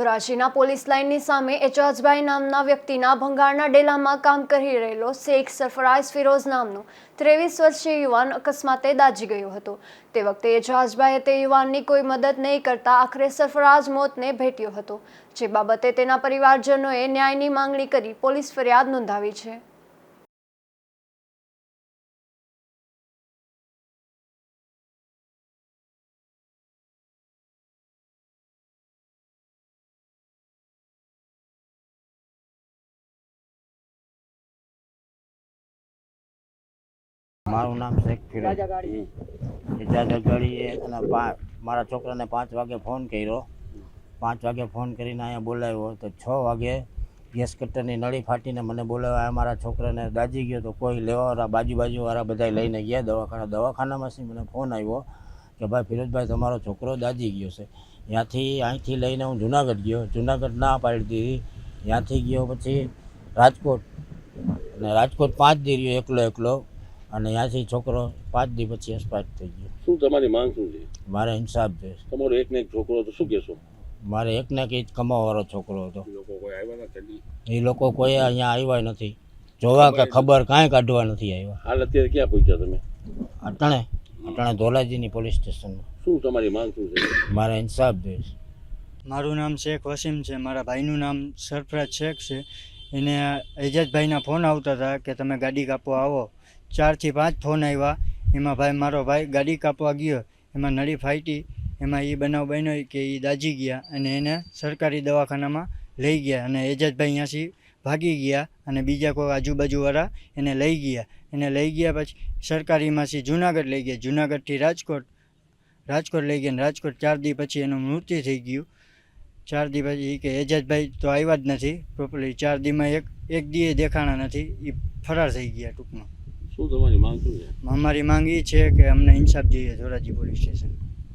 ધોરાજીના police લાઇનની સામે એજાજભાઈ નામના વ્યક્તિના ભંગારના ડેલામાં કામ કરી રહેલો શેખ સરફરાઝ ફિરોઝ નામનો ત્રેવીસ વર્ષીય યુવાન અકસ્માતે દાજી ગયો હતો. તે વખતે એજાજભાઈએ તે યુવાનની કોઈ મદદ નહીં કરતા આખરે સરફરાઝ મોતને ભેટ્યો હતો. જે બાબતે તેના પરિવારજનોએ ન્યાયની માંગણી કરી પોલીસ ફરિયાદ નોંધાવી છે. મારું નામ શેખ ફિરોઝ ઇજાજ અગાડીએ અને મારા છોકરાને પાંચ વાગે ફોન કર્યો. પાંચ વાગે ફોન કરીને અહીંયા બોલાવ્યો તો છ વાગે ગેસ કટરની નળી ફાટીને મને બોલાવ્યા. મારા છોકરાને દાજી ગયો તો કોઈ લેવાવાળા બાજુ બાજુવાળા બધા લઈને ગયા દવાખાના. દવાખાનામાંથી મને ફોન આવ્યો કે ભાઈ ફિરોજભાઈ તમારો છોકરો દાજી ગયો છે. ત્યાંથી અહીંથી લઈને હું જુનાગઢ ગયો. જુનાગઢ ના પાડી દીધી. ત્યાંથી ગયો પછી રાજકોટ. અને રાજકોટ પાંચ દી રહ્યો એકલો એકલો અને ત્યાંથી છોકરો પાંચ દી પછી એક્સપાયર થઈ ગયો. શું તમારી માંગ શું છે? મારે ઇન્સાફ છે. તમારો એક ને એક છોકરો હતો શું કહેશો? મારે એક ને એક કમાવાવાળો છોકરો હતો. એ લોકો કોઈ આવ્યા હતા એ લોકો કોઈ અહીંયા આવ્યા નથી. જોવા કે ખબર કાંઈ કાઢવા નથી આવ્યા. હાલ અત્યારે ક્યાં પહોંચ્યા તમે? અટણે અટણે ધોલાજીની પોલીસ સ્ટેશનમાં. શું તમારી માંગ શું છે? મારે ઇન્સાફ જોઈએ મારું નામ શેખ વસીમ છે મારા ભાઈનું નામ સરફરાજ શેખ છે. એને એજાજભાઈના ફોન આવતા હતા કે તમે ગાડી કાપવા આવો. ચારથી પાંચ ફોન આવ્યા. એમાં ભાઈ, મારો ભાઈ ગાડી કાપવા ગયો. એમાં નળી ફાટી. એમાં એ બનાવ બન્યો કે એ દાજી ગયા અને એને સરકારી દવાખાનામાં લઈ ગયા અને એજાજભાઈ અહીંયાથી ભાગી ગયા અને બીજા કોઈ આજુબાજુવાળા એને લઈ ગયા. એને લઈ ગયા પછી સરકારીમાંથી જુનાગઢ લઈ ગયા. જુનાગઢથી રાજકોટ રાજકોટ લઈ ગયા અને રાજકોટ ચાર દી પછી એનું મૃત્યુ થઈ ગયું. ચાર દી પછી કે એજાજભાઈ તો આવ્યા જ નથી પ્રોપરલી ચાર દીમાં એક એક દીએ દેખાણા નથી એ ફરાર થઈ ગયા ટૂંકમાં. શું તમારી માંગ શું છે? અમારી માંગ એ છે કે અમને ઇન્સાફ જોઈએ ધોરાજી પોલીસ સ્ટેશન.